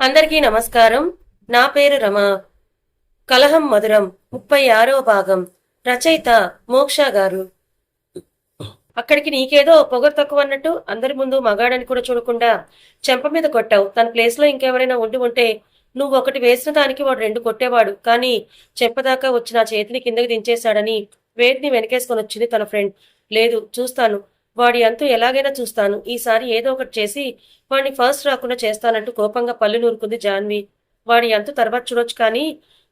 అందరికీ నమస్కారం. నా పేరు రమ. కలహం మధురం ముప్పై ఆరో భాగం. రచయిత మోక్ష గారు. అక్కడికి నీకేదో పొగరు తక్కువ అన్నట్టు అందరి ముందు మగాడని కూడా చూడకుండా చెంప మీద కొట్టావు. తన ప్లేస్లో ఇంకెవరైనా ఉండి ఉంటే నువ్వు ఒకటి వేసిన దానికి వాడు రెండు కొట్టేవాడు. కానీ చెంపదాకా వచ్చి నా చేతిని కిందకి దించేశాడని వేటిని వెనకేసుకొని వచ్చింది తన ఫ్రెండ్ లేదు చూస్తాను. వాడి అంతు ఎలాగైనా చూస్తాను. ఈసారి ఏదో ఒకటి చేసి వాడిని ఫస్ట్ రాకుండా చేస్తానంటూ కోపంగా పళ్ళు నూరుకుంది జాన్వి. వాడి అంతు తర్వాత చూడొచ్చు కానీ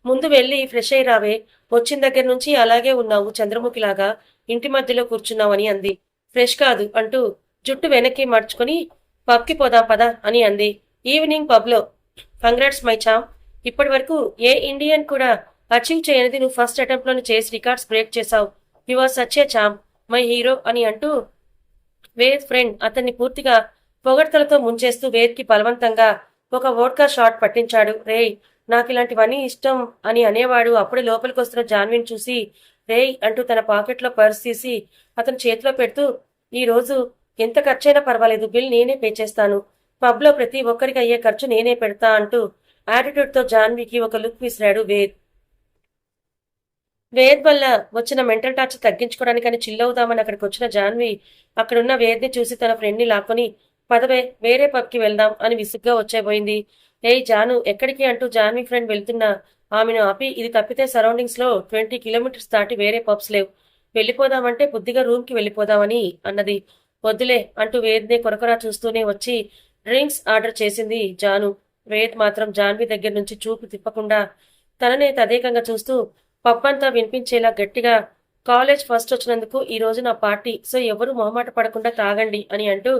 ముందు వెళ్ళి ఫ్రెష్ అయి రావే. వచ్చిన దగ్గర నుంచి అలాగే ఉన్నావు చంద్రముఖిలాగా. ఇంటి మధ్యలో కూర్చున్నావని అంది. ఫ్రెష్ కాదు అంటూ జుట్టు వెనక్కి మడుచుకొని పబ్కి పోదాం పదా అని అంది. ఈవినింగ్ పబ్లో కంగ్రాట్స్ మై చామ్. ఇప్పటి వరకు ఏ ఇండియన్ కూడా అచీవ్ చేయనిది నువ్వు ఫస్ట్ అటెంప్ట్లోనే చేసి రికార్డ్స్ బ్రేక్ చేశావు. You are such a champ my hero అని అంటూ వేద్ ఫ్రెండ్ అతన్ని పూర్తిగా పొగడ్తలతో ముంచేస్తూ వేద్కి బలవంతంగా ఒక వోడ్కా షాట్ పట్టించాడు. రేయ్ నాకు ఇలాంటివన్నీ ఇష్టం అని అనేవాడు అప్పుడే లోపలికి వస్తున్న జాన్విని చూసి రేయ్ అంటూ తన పాకెట్లో పర్స్ తీసి అతను చేతిలో పెడుతూ ఈరోజు ఎంత ఖర్చైనా పర్వాలేదు బిల్ నేనే పే చేస్తాను. పబ్లో ప్రతి ఒక్కరికి అయ్యే ఖర్చు నేనే పెడతా అంటూ యాటిట్యూడ్తో జాన్వికి ఒక లుక్ విసిరాడు వేద్. వేద్ వల్ల వచ్చిన మెంటల్ టార్చర్ తగ్గించుకోవడానికని చిల్లవుదామని అక్కడికి వచ్చిన జాన్వి అక్కడున్న వేద్ని చూసి తన ఫ్రెండ్ని లాక్కొని పదవే వేరే పబ్కి వెళ్దాం అని విసుగ్గా వచ్చేపోయింది. ఏయ్ జాను ఎక్కడికి? అంటూ జాన్వి ఫ్రెండ్ వెళ్తున్నా ఆమెను ఆపి ఇది తప్పితే సరౌండింగ్స్లో ట్వంటీ కిలోమీటర్స్ దాటి వేరే పబ్స్ లేవు. వెళ్ళిపోదామంటే బుద్ధిగా రూమ్కి వెళ్ళిపోదామని అన్నది. వద్దులే అంటూ వేద్నే కొరకొరా చూస్తూనే వచ్చి డ్రింక్స్ ఆర్డర్ చేసింది జాను. వేద్ మాత్రం జాన్వి దగ్గర నుంచి చూపు తిప్పకుండా తననే తదేకంగా చూస్తూ పబ్బంతా వినిపించేలా గట్టిగా కాలేజ్ ఫస్ట్ వచ్చినందుకు ఈ రోజు నా పార్టీ సో ఎవరు మొహమాట పడకుండా తాగండి అని అంటూ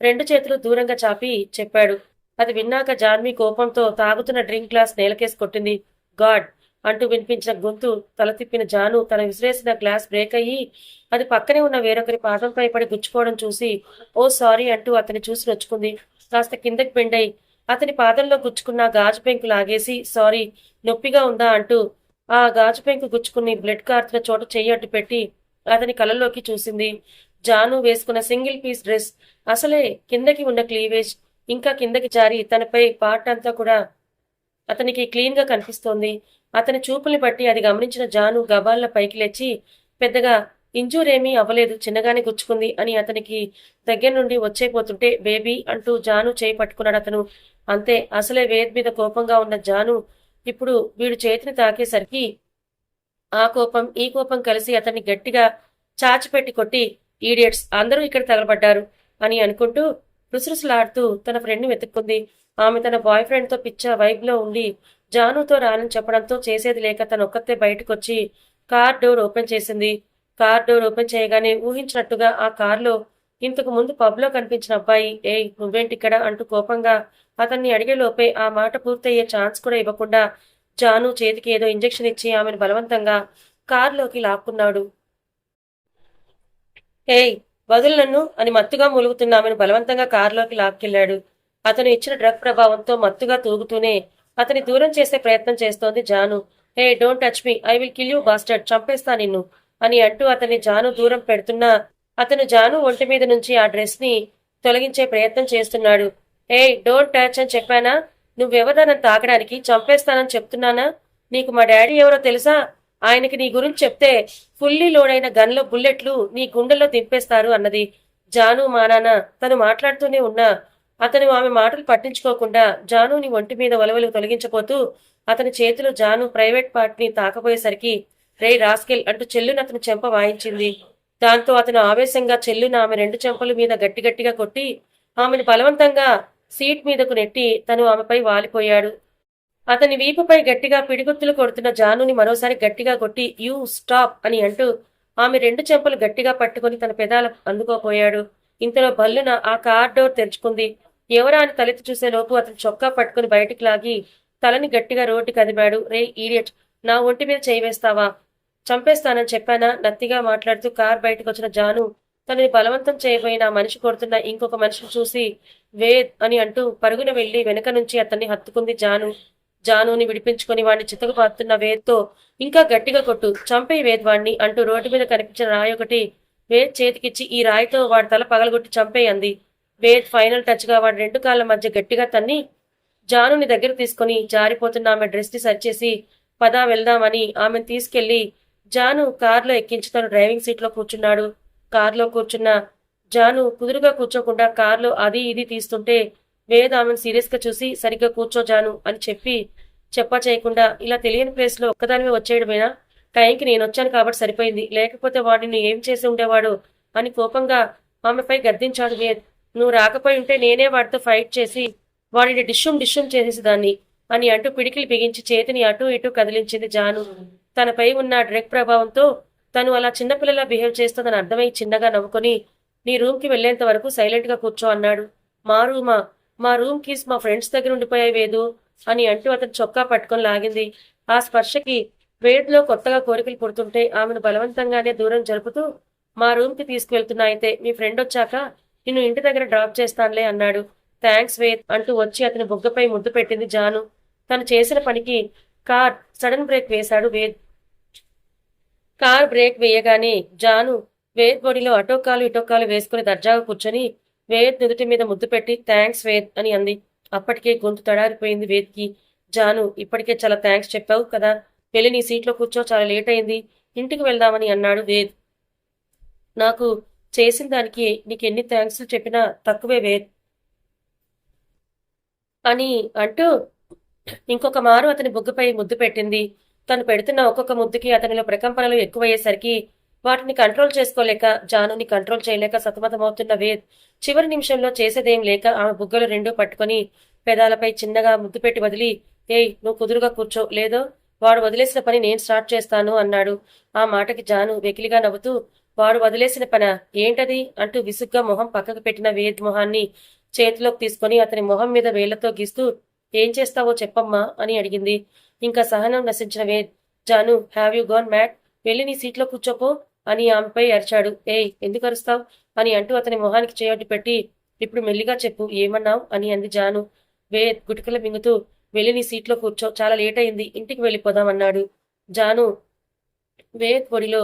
రెండు చేతులు దూరంగా చాపి చెప్పాడు. అది విన్నాక జాన్వి కోపంతో తాగుతున్న డ్రింక్ గ్లాస్ నేలకేసి కొట్టింది. గాడ్ అంటూ వినిపించిన గొంతు తల తిప్పిన జాను తన విసిరేసిన గ్లాస్ బ్రేక్ అయ్యి అది పక్కనే ఉన్న వేరొకరి పాదంపై పడి గుచ్చుకోవడం చూసి ఓ సారీ అంటూ అతని చూసి నొచ్చుకుంది. కాస్త కిందకి బెండై అతని పాదంలో గుచ్చుకున్న గాజు పెంకు లాగేసి సారీ నొప్పిగా ఉందా అంటూ ఆ గాజు పెంకు గుచ్చుకుని బ్లడ్ కార్చిన చోట చెయ్యట్టు పెట్టి అతని కళ్ళలోకి చూసింది. జాను వేసుకున్న సింగిల్ పీస్ డ్రెస్ అసలే కిందకి ఉన్న క్లీవేజ్ ఇంకా కిందకి జారి తనపై పార్ట్ అంతా కూడా అతనికి క్లీన్గా కనిపిస్తోంది. అతని చూపుల్ని బట్టి అది గమనించిన జాను గబాల్ల పైకి లేచి పెద్దగా ఇంజూర్ ఏమీ అవ్వలేదు చిన్నగానే గుచ్చుకుంది అని అతనికి దగ్గర నుండి వచ్చేపోతుంటే బేబీ అంటూ జాను చేయి పట్టుకున్నాడు అతను. అంతే అసలే వేద్ మీద కోపంగా ఉన్న జాను ఇప్పుడు వీడు చేతిని తాకేసరికి ఆ కోపం ఈ కోపం కలిసి అతన్ని గట్టిగా చాచిపెట్టి కొట్టి ఈడియట్స్ అందరూ ఇక్కడ తగలబడ్డారు అని అనుకుంటూ రుసరుసలాడుతూ తన ఫ్రెండ్ని వెతుక్కుంది. ఆమె తన బాయ్ ఫ్రెండ్తో పిచ్చ వైబ్లో ఉండి జానుతో రానని చెప్పడంతో చేసేది లేక తన ఒక్కతే బయటకొచ్చి కార్ డోర్ ఓపెన్ చేసింది. కార్ డోర్ ఓపెన్ చేయగానే ఊహించినట్టుగా ఆ కార్లో ఇంతకు ముందు పబ్లో కనిపించిన అబ్బాయి ఏయ్ నువ్వేంటిక్కడ? అంటూ కోపంగా అతన్ని అడిగేలోపే ఆ మాట పూర్తయ్యే ఛాన్స్ కూడా ఇవ్వకుండా జాను చేతికి ఏదో ఇంజెక్షన్ ఇచ్చి ఆమెను బలవంతంగా కారులోకి లాక్కున్నాడు. ఏయ్ వదులు నన్ను అని మత్తుగా మూలుగుతున్న ఆమెను బలవంతంగా కారులోకి లాక్కెళ్ళాడు అతను ఇచ్చిన డ్రగ్ ప్రభావంతో మత్తుగా తూగుతూనే అతని దూరం చేసే ప్రయత్నం చేస్తోంది Janu. Hey don't touch me. I will kill you bastard. చంపేస్తా నిన్ను అని అంటూ అతన్ని జాను దూరం పెడుతున్నా అతను జాను ఒంటి మీద నుంచి ఆ డ్రెస్ని తొలగించే ప్రయత్నం చేస్తున్నాడు. ఏ డోంట్ టచ్ అని చెప్పానా? నువ్వెవరన్నా తాకడానికి చంపేస్తానని చెప్తున్నానా? నీకు మా డాడీ ఎవరో తెలుసా? ఆయనకి నీ గురించి చెప్తే ఫుల్లీ లోడైన గన్లో బుల్లెట్లు నీ గుండెల్లో దింపేస్తారు అన్నది. జాను మానాన తను మాట్లాడుతూనే ఉన్నా. అతను ఆమె మాటలు పట్టించుకోకుండా జానుని ఒంటి మీద వలవలు తొలగించబోతూ అతని చేతిలో జాను ప్రైవేట్ పార్ట్ని తాకపోయేసరికి రే రాస్కెల్ అంటూ చెల్లును అతను చెంప వాయించింది. దాంతో అతను ఆవేశంగా చెల్లున ఆమె రెండు చెంపల మీద గట్టి గట్టిగా కొట్టి ఆమెను బలవంతంగా సీట్ మీదకు నెట్టి తను ఆమెపై వాలిపోయాడు. అతని వీపుపై గట్టిగా పిడిగుత్తులు కొడుతున్న జానుని మరోసారి గట్టిగా కొట్టి యూ స్టాప్ అని అంటూ ఆమె రెండు చెంపలు గట్టిగా పట్టుకుని తన పెదాల అందుకోపోయాడు. ఇంతలో బల్లున ఆ కార్ డోర్ తెరుచుకుంది. ఎవరా అని తలెత్తి చూసే లోపు అతను చొక్కా పట్టుకుని బయటికి లాగి తలని గట్టిగా రోడ్డు కదిపాడు రే ఈడియట్ నా ఒంటి మీద చేయి వేస్తావా? చంపేస్తానని చెప్పానా? నత్తిగా మాట్లాడుతూ కార్ బయటకు వచ్చిన జాను తనని బలవంతం చేయబోయిన మనిషి కొడుతున్న ఇంకొక మనిషిని చూసి వేద్ అని అంటూ పరుగున వెళ్ళి వెనక నుంచి అతన్ని హత్తుకుంది జాను. జానుని విడిపించుకొని వాడిని చితకు పారుతున్న వేద్తో ఇంకా గట్టిగా కొట్టు చంపే వేద్ వాణ్ణి అంటూ రోడ్డు మీద కనిపించిన రాయి ఒకటి వేద్ చేతికిచ్చి ఈ రాయితో వాడి తల పగలగొట్టి చంపేయంది వేద్ ఫైనల్ టచ్గా వాడి రెండు కాళ్ళ మధ్య గట్టిగా తన్ని జానుని దగ్గర తీసుకుని జారిపోతున్న ఆమె డ్రెస్ని సరిచేసి పదా వెళ్దామని ఆమెను తీసుకెళ్ళి జాను కారులో ఎక్కించి తను డ్రైవింగ్ సీట్లో కూర్చున్నాడు. కారులో కూర్చున్న జాను కుదురుగా కూర్చోకుండా కారులో అది ఇది తీస్తుంటే వేద ఆమెను సీరియస్గా చూసి సరిగ్గా కూర్చో జాను అని చెప్పి చెప్పా చేయకుండా ఇలా తెలియని ప్లేస్లో ఒక్కదానివే వచ్చేయడమేనా? టైంకి నేను వచ్చాను కాబట్టి సరిపోయింది. లేకపోతే వాడిని ఏం చేసి ఉండేవాడు? అని కోపంగా ఆమెపై గద్దించాడు వేద్. నువ్వు రాకపోయి ఉంటే నేనే వాడితో ఫైట్ చేసి వాడిని డిష్యూమ్ డిష్యూమ్ చేసేసేదాన్ని అని అంటూ పిడికిలి బిగించి చేతిని అటూ ఇటూ కదిలించింది జాను. తనపై ఉన్న డ్రగ్ ప్రభావంతో తను అలా చిన్నపిల్లలా బిహేవ్ చేస్తుందని అర్థమై చిన్నగా నవ్వుకొని నీ రూమ్కి వెళ్ళేంత వరకు సైలెంట్గా కూర్చో అన్నాడు. మా రూమా? మా రూమ్ కీస్ మా ఫ్రెండ్స్ దగ్గర ఉండిపోయాయి వేదు అని అంటూ అతను చొక్కా పట్టుకొని లాగింది. ఆ స్పర్శకి వేద్లో కొత్తగా కోరికలు పుడుతుంటే ఆమెను బలవంతంగానే దూరం జరుపుతూ మా రూమ్కి తీసుకువెళ్తున్నా అయితే మీ ఫ్రెండ్ వచ్చాక నిన్ను ఇంటి దగ్గర డ్రాప్ చేస్తానులే అన్నాడు. థ్యాంక్స్ వేద్ అంటూ వచ్చి అతని బుగ్గపై ముద్దు పెట్టింది జాను. తను చేసిన పనికి కార్ సడన్ బ్రేక్ వేశాడు వేద్. కార్ బ్రేక్ వేయగానే జాను వేద్ బాడీలో అటోకాలు ఇటోకాలు వేసుకుని దర్జాగా కూర్చొని వేద్ నుదుటి మీద ముద్దు పెట్టి థ్యాంక్స్ వేద్ అని అంది. అప్పటికే గొంతు తడారిపోయింది వేద్కి జాను ఇప్పటికే చాలా థ్యాంక్స్ చెప్పావు కదా. వెళ్ళి నీ సీట్లో కూర్చో చాలా లేట్ అయింది. ఇంటికి వెళ్దామని అన్నాడు వేద్ నాకు చేసిన దానికి నీకు ఎన్ని థ్యాంక్స్ చెప్పినా తక్కువే వేద్ అని అంటూ ఇంకొక మారు అతని బుగ్గపై ముద్దు పెట్టింది. తను పెడుతున్న ఒక్కొక్క ముద్దుకి అతనిలో ప్రకంపనలు ఎక్కువయ్యేసరికి వాటిని కంట్రోల్ చేసుకోలేక జానుని కంట్రోల్ చేయలేక సతమతమవుతున్న వేద్ చివరి నిమిషంలో చేసేదేం లేక ఆమె బుగ్గలు రెండూ పట్టుకొని పెదాలపై చిన్నగా ముద్దు పెట్టి వదిలి ఏయ్ నువ్వు కుదురుగా కూర్చో. లేదో వాడు వదిలేసిన పని నేను స్టార్ట్ చేస్తాను అన్నాడు. ఆ మాటకి జాను వెకిలిగా నవ్వుతూ వాడు వదిలేసిన పన? ఏంటది? అంటూ విసుగ్గా మొహం పక్కకు పెట్టిన వేద్ మొహాన్ని చేతిలోకి తీసుకొని అతని మొహం మీద వేళ్ళతో గీస్తూ ఏం చేస్తావో చెప్పమ్మా అని అడిగింది. ఇంకా సహనం నశించిన Ved Janu have you gone mad వెళ్ళి నీ సీట్లో కూర్చోపో అని ఆమెపై అరిచాడు. ఏయ్ ఎందుకు అరుస్తావు? అని అంటూ అతని మొహానికి చేయొట్టు పెట్టి ఇప్పుడు మెల్లిగా చెప్పు ఏమన్నావు? అని అంది జాను. వేద్ గుటికలు మింగుతూ వెళ్ళి నీ సీట్లో కూర్చో చాలా లేట్ అయింది ఇంటికి వెళ్ళిపోదాం అన్నాడు. జాను వేద్ పొడిలో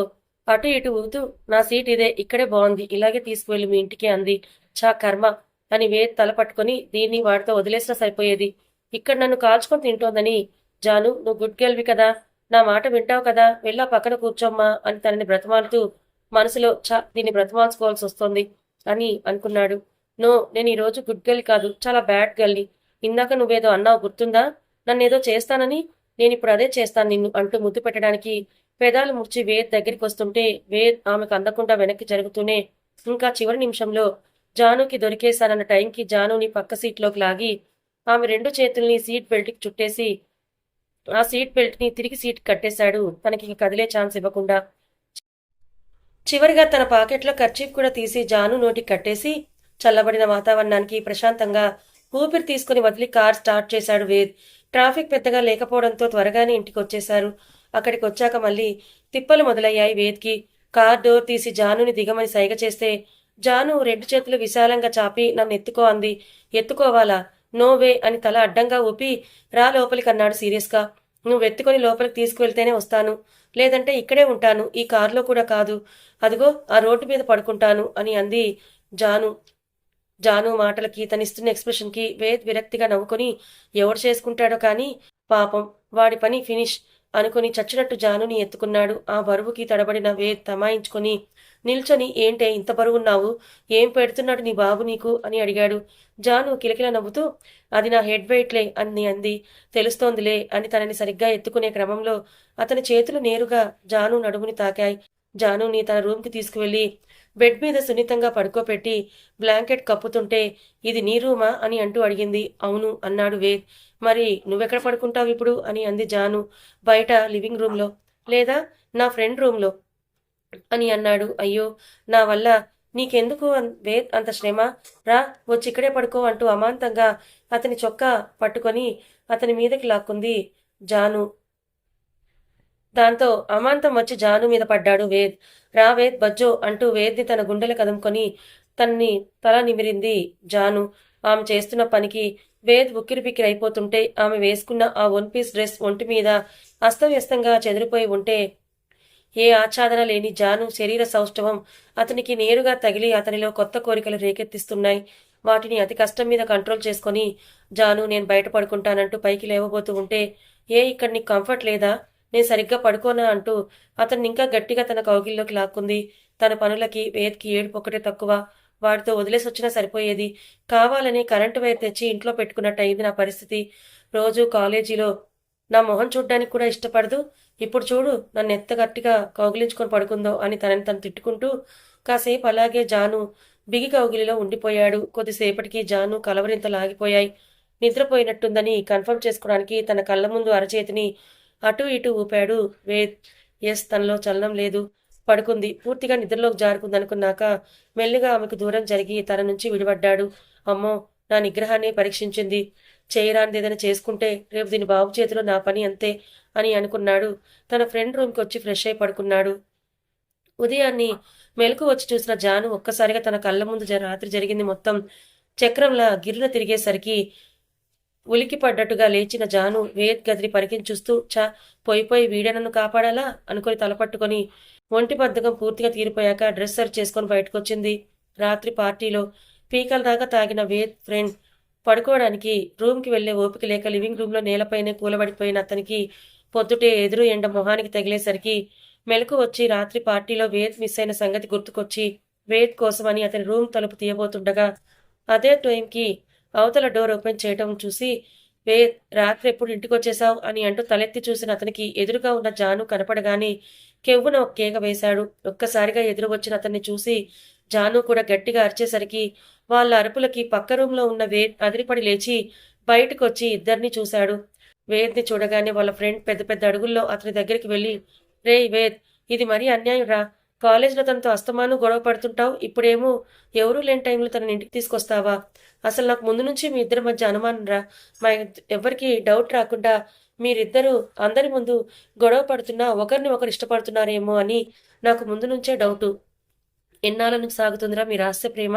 అటు ఇటు ఊగుతూ నా సీట్ ఇదే ఇక్కడే బాగుంది ఇలాగే తీసుకువెళ్ళి మీ ఇంటికి అంది. చా కర్మ అని వేద్ తల పట్టుకొని దీన్ని వాడితో వదిలేసినా సరిపోయేది. ఇక్కడ నన్ను కాల్చుకొని తింటోందని జాను నువ్వు గుడ్ గెల్వి కదా. నా మాట వింటావు కదా. వెళ్ళా పక్కన కూర్చోమ్మా అని తనని బ్రతమాలుతూ మనసులో చా దీన్ని బ్రతమాల్చుకోవాల్సి వస్తోంది అని అనుకున్నాడు. నో నేను ఈరోజు గుడ్ గర్ల్ కాదు. చాలా బ్యాడ్ గర్ల్ని ఇందాక నువ్వేదో అన్నావు గుర్తుందా? నన్ను ఏదో చేస్తానని? నేను ఇప్పుడు అదే చేస్తాను నిన్ను అంటూ ముద్దు పెట్టడానికి పెదాలు ముర్చి వేద్ దగ్గరికి వస్తుంటే వేద్ ఆమెకు అందకుండా వెనక్కి జరుగుతూనే ఇంకా చివరి నిమిషంలో జానుకి దొరికేశానన్న టైంకి జానుని పక్క సీట్లోకి లాగి ఆమె రెండు చేతుల్ని సీట్ బెల్ట్కి చుట్టేసి ఆ సీట్ బెల్ట్ని తిరిగి సీట్ కట్టేశాడు. తనకి కదిలే ఛాన్స్ ఇవ్వకుండా చివరిగా తన పాకెట్లో ఖర్చీఫ్ కూడా తీసి జాను నోటికి కట్టేసి చల్లబడిన వాతావరణానికి ప్రశాంతంగా ఊపిరి తీసుకుని వదిలి కార్ స్టార్ట్ చేశాడు వేద్. ట్రాఫిక్ పెద్దగా లేకపోవడంతో త్వరగానే ఇంటికి వచ్చేశారు. అక్కడికి వచ్చాక మళ్ళీ తిప్పలు మొదలయ్యాయి వేద్కి. కార్ డోర్ తీసి జానుని దిగమని సైగ చేస్తే జాను రెండు చేతులు విశాలంగా చాపి నన్ను ఎత్తుకో అంది. ఎత్తుకోవాలా? నో వే అని తల అడ్డంగా ఊపి రా లోపలికన్నాడు సీరియస్గా. నువ్వు ఎత్తుకొని లోపలికి తీసుకువెళ్తేనే వస్తాను. లేదంటే ఇక్కడే ఉంటాను. ఈ కారులో కూడా కాదు. అదిగో ఆ రోడ్డు మీద పడుకుంటాను అని అంది జాను. జాను మాటలకి తనిస్తున్న ఎక్స్ప్రెషన్కి వేద్ విరక్తిగా నవ్వుకొని ఎవడు చేసుకుంటాడో కానీ పాపం వాడి పని ఫినిష్. అనుకుని చచ్చినట్టు జానుని ఎత్తుకున్నాడు. ఆ బరువుకి తడబడిన వేద్ తమాయించుకొని నిల్చొని ఏంటే ఇంత బరువున్నావు ఏం పెడుతున్నాడు నీ బాబు నీకు? అని అడిగాడు. జాను కిలకిల నవ్వుతూ అది నా హెడ్ వెయిట్లే అని అంది. తెలుస్తోందిలే అని తనని సరిగ్గా ఎత్తుకునే క్రమంలో అతని చేతులు నేరుగా జాను నడుముని తాకాయి. జానుని తన రూమ్కి తీసుకువెళ్ళి బెడ్ మీద సున్నితంగా పడుకోపెట్టి బ్లాంకెట్ కప్పుతుంటే ఇది నీ రూమా? అని అంటూ అడిగింది. అవును అన్నాడు వేద్ మరి నువ్వెక్కడ పడుకుంటావు ఇప్పుడు? అని అంది జాను. బయట లివింగ్ రూమ్లో. లేదా నా ఫ్రెండ్ రూమ్లో? అని అన్నాడు. అయ్యో నా వల్ల నీకెందుకు అన్- వేద్ అంత శ్రమ? రా వచ్చి ఇక్కడే పడుకో అంటూ అమాంతంగా అతని చొక్కా పట్టుకొని అతని మీదకి లాక్కుంది జాను. దాంతో అమాంతం వచ్చి జాను మీద పడ్డాడు వేద్. రా వేద్ బజ్జో అంటూ వేద్ని తన గుండెలు కదుముకొని తన్ని తల నిమిరింది జాను. ఆమె చేస్తున్న పనికి వేద్ ఉక్కిరిబిక్కిరి అయిపోతుంటే ఆమె వేసుకున్న ఆ వన్ పీస్ డ్రెస్ ఒంటి మీద అస్తవ్యస్తంగా చెదిరిపోయి ఉంటే ఏ ఆచ్ఛాదన లేని జాను శరీర సౌష్ఠవం అతనికి నేరుగా తగిలి అతనిలో కొత్త కోరికలు రేకెత్తిస్తున్నాయి. వాటిని అతి కష్టం మీద కంట్రోల్ చేసుకొని జాను నేను బయట పడుకుంటానంటూ పైకి లేవబోతూ ఉంటే ఏ ఇక్కడ నీకు కంఫర్ట్ లేదా? నేను సరిగ్గా పడుకోనా అంటూ అతన్ని ఇంకా గట్టిగా తన కౌగిల్లోకి లాక్కుంది. తన పనులకి వేద్కి ఏడుపు ఒకటే తక్కువ. వాడితో వదిలేసి వచ్చినా సరిపోయేది. కావాలని కరెంటు వైర్ తెచ్చి ఇంట్లో పెట్టుకున్నట్టు అయింది నా పరిస్థితి. రోజు కాలేజీలో నా మొహం చూడ్డానికి కూడా ఇష్టపడదు. ఇప్పుడు చూడు నన్ను ఎంత గట్టిగా కౌగిలించుకొని పడుకుందో అని తనని తను తిట్టుకుంటూ కాసేపు అలాగే జాను బిగి కౌగిలిలో ఉండిపోయాడు. కొద్దిసేపటికి జాను కలవరింత లాగిపోయాయి నిద్రపోయినట్టుందని కన్ఫర్మ్ చేసుకోవడానికి తన కళ్ళ ముందు అరచేతిని అటు ఇటు ఊపాడు. వేద్ ఎస్ తనలో చలనం లేదు. పడుకుంది. పూర్తిగా నిద్రలోకి జారుకుందనుకున్నాక మెల్లిగా ఆమెకు దూరం జరిగి తన నుంచి విడిపడ్డాడు. అమ్మో నా నిగ్రహాన్ని పరీక్షించింది. చేయరానిది ఏదైనా చేసుకుంటే రేపు దీని బాబు చేతిలో నా పని అంతే అని అనుకున్నాడు. తన ఫ్రెండ్ రూమ్కి వచ్చి ఫ్రెష్ అయి పడుకున్నాడు. ఉదయాన్ని మెలకు వచ్చి చూసిన జాను ఒక్కసారిగా తన కళ్ళ ముందు రాత్రి జరిగింది మొత్తం. చక్రంలా గిర్రున తిరిగేసరికి ఉలికి పడ్డట్టుగా లేచిన జాను వేద్ గదిని పరికించి చూస్తూ చా పోయి పోయి కాపాడాలా? అనుకుని తలపట్టుకొని ఒంటి బద్ధకం పూర్తిగా తీరిపోయాక డ్రెస్ సర్చ్ చేసుకొని బయటకొచ్చింది. రాత్రి పార్టీలో పీకల దాకా తాగిన వేద్ ఫ్రెండ్ పడుకోవడానికి రూమ్కి వెళ్ళే ఓపిక లేక లివింగ్ రూమ్లో నేలపైనే కూలబడిపోయిన అతనికి పొద్దుటే ఎదురు ఎండ మొహానికి తగిలేసరికి మెలకు వచ్చి రాత్రి పార్టీలో వేద్ మిస్ అయిన సంగతి గుర్తుకొచ్చి వేద్ కోసమని అతని రూమ్ తలుపు తీయబోతుండగా అదే టైంకి అవతల డోర్ ఓపెన్ చేయటం చూసి వేద్ రాత్రి ఎప్పుడు ఇంటికి వచ్చేసావు అని అంటూ తలెత్తి చూసిన అతనికి ఎదురుగా ఉన్న జాను కనపడగానే కెవ్వున ఒక కేక వేశాడు. ఒక్కసారిగా ఎదురు వచ్చిన అతన్ని చూసి జాను కూడా గట్టిగా అరిచేసరికి వాళ్ళ అరుపులకి పక్క రూమ్లో ఉన్న వేద్ అదిరిపడి లేచి బయటకు వచ్చి ఇద్దరిని చూశాడు. వేద్ని చూడగానే వాళ్ళ ఫ్రెండ్ పెద్ద పెద్ద అడుగుల్లో అతని దగ్గరికి వెళ్ళి రే వేద్ ఇది మరీ అన్యాయం రా. కాలేజ్లో తనతో అస్తమాను గొడవ పడుతుంటావు. ఇప్పుడేమో ఎవరూ లేని టైంలో తనని ఇంటికి తీసుకొస్తావా? అసలు నాకు ముందు నుంచి మీ ఇద్దరి మధ్య అనుమానం రా. మా ఎవరికి డౌట్ రాకుండా మీరిద్దరూ అందరి ముందు గొడవ పడుతున్నా ఒకరిని ఒకరు ఇష్టపడుతున్నారేమో అని నాకు ముందు నుంచే డౌటు. ఎన్నాళ్ళ నుంచి సాగుతుందిరా మీ రహస్య ప్రేమ?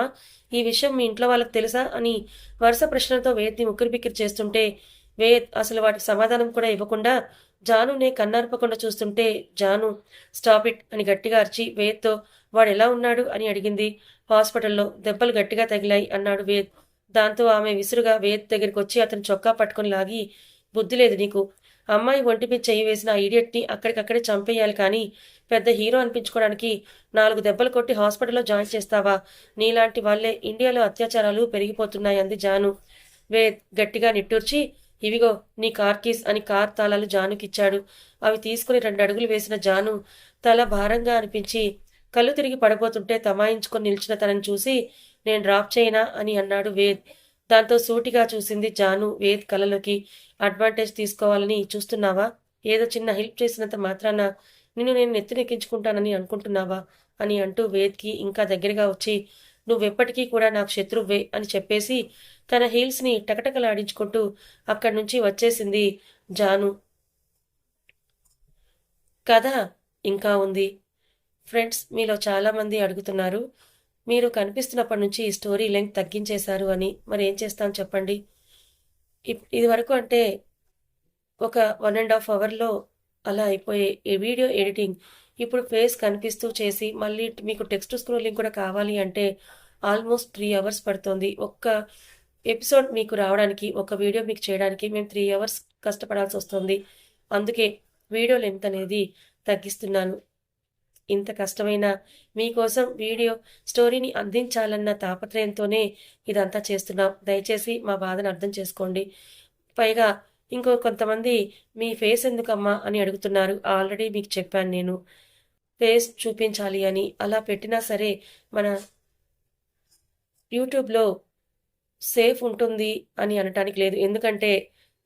ఈ విషయం మీ ఇంట్లో వాళ్ళకి తెలుసా అని వరుస ప్రశ్నలతో వేద్ని బిక్కిరి చేస్తుంటే వేద్ అసలు వాటికి సమాధానం కూడా ఇవ్వకుండా జానునే కన్నార్పకుండా చూస్తుంటే జాను స్టాప్ ఇట్ అని గట్టిగా అరిచి వేద్తో వాడు ఎలా ఉన్నాడు? అని అడిగింది. హాస్పిటల్లో దెబ్బలు గట్టిగా తగిలాయి అన్నాడు వేద్. దాంతో ఆమె విసురుగా వేద్ దగ్గరికి వచ్చి అతను చొక్కా పట్టుకుని లాగి బుద్ధి లేదు నీకు. అమ్మాయి ఒంటి మీద చేయి వేసిన ఆ ఇడియట్ని అక్కడికక్కడే చంపేయాలి కానీ పెద్ద హీరో అనిపించుకోవడానికి నాలుగు దెబ్బలు కొట్టి హాస్పిటల్లో జాయిన్ చేస్తావా? నీలాంటి వాళ్ళే ఇండియాలో అత్యాచారాలు పెరిగిపోతున్నాయి అంది జాను. వేద్ గట్టిగా నిట్టూర్చి ఇవిగో నీ కార్ కీస్ అని కార్ తాళాలు జానుకిచ్చాడు. అవి తీసుకుని రెండు అడుగులు వేసిన జాను తల భారంగా అనిపించి కళ్ళు తిరిగి పడబోతుంటే తమాయించుకొని నిలిచిన తనని చూసి నేను డ్రాప్ చేయనా? అని అన్నాడు వేద్. దాంతో సూటిగా చూసింది జాను. వేద్ కలలోకి అడ్వాంటేజ్ తీసుకోవాలని చూస్తున్నావా? ఏదో చిన్న హెల్ప్ చేసినంత మాత్రాన నిన్ను నేను నెత్తినెక్కించుకుంటానని అనుకుంటున్నావా? అని అంటూ వేద్కి ఇంకా దగ్గరగా వచ్చి నువ్వెప్పటికీ కూడా నాకు శత్రువే అని చెప్పేసి తన హీల్స్ని టకటకలాడించుకుంటూ అక్కడి నుంచి వచ్చేసింది జాను. కథ ఇంకా ఉంది. ఫ్రెండ్స్ మీలో చాలామంది అడుగుతున్నారు మీరు కనిపిస్తున్నప్పటి నుంచి ఈ స్టోరీ లెంగ్త్ తగ్గించేశారు అని మరి ఏం చేస్తాం చెప్పండి. ఇది వరకు అంటే ఒక వన్ అండ్ హాఫ్ అవర్లో అలా అయిపోయే ఈ వీడియో ఎడిటింగ్ ఇప్పుడు ఫేస్ కనిపిస్తూ చేసి మళ్ళీ మీకు టెక్స్ట్ స్క్రోలింగ్ కూడా కావాలి అంటే ఆల్మోస్ట్ త్రీ అవర్స్ పడుతుంది. ఒక్క ఎపిసోడ్ మీకు రావడానికి ఒక వీడియో మీకు చేయడానికి మేము త్రీ అవర్స్ కష్టపడాల్సి వస్తుంది. అందుకే వీడియో లెంత్ అనేది తగ్గిస్తున్నాను. ఇంత కష్టమైన మీకోసం వీడియో స్టోరీని అందించాలన్న తాపత్రయంతోనే ఇదంతా చేస్తున్నాం. దయచేసి మా బాధను అర్థం చేసుకోండి. పైగా ఇంకో కొంతమంది మీ ఫేస్ ఎందుకమ్మా? అని అడుగుతున్నారు. ఆల్రెడీ మీకు చెప్పాను నేను. ఫేస్ చూపించాలి అని అలా పెట్టినా సరే మన యూట్యూబ్లో సేఫ్ ఉంటుంది అని అనటానికి లేదు. ఎందుకంటే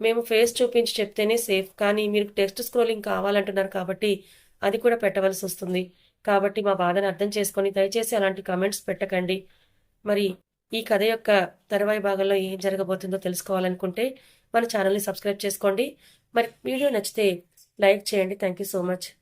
మేము ఫేస్ చూపించి చెప్తేనే సేఫ్. కానీ మీరు టెక్స్ట్ స్క్రోలింగ్ కావాలంటున్నారు కాబట్టి అది కూడా పెట్టవలసి వస్తుంది. కాబట్టి మా బాధను అర్థం చేసుకొని దయచేసి అలాంటి కమెంట్స్ పెట్టకండి. మరి ఈ కథ యొక్క తర్వాయి భాగంలో ఏం జరగబోతుందో తెలుసుకోవాలనుకుంటే మన ఛానల్ని సబ్స్క్రైబ్ చేసుకోండి. మరి వీడియో నచ్చితే లైక్ చేయండి. Thank you so much.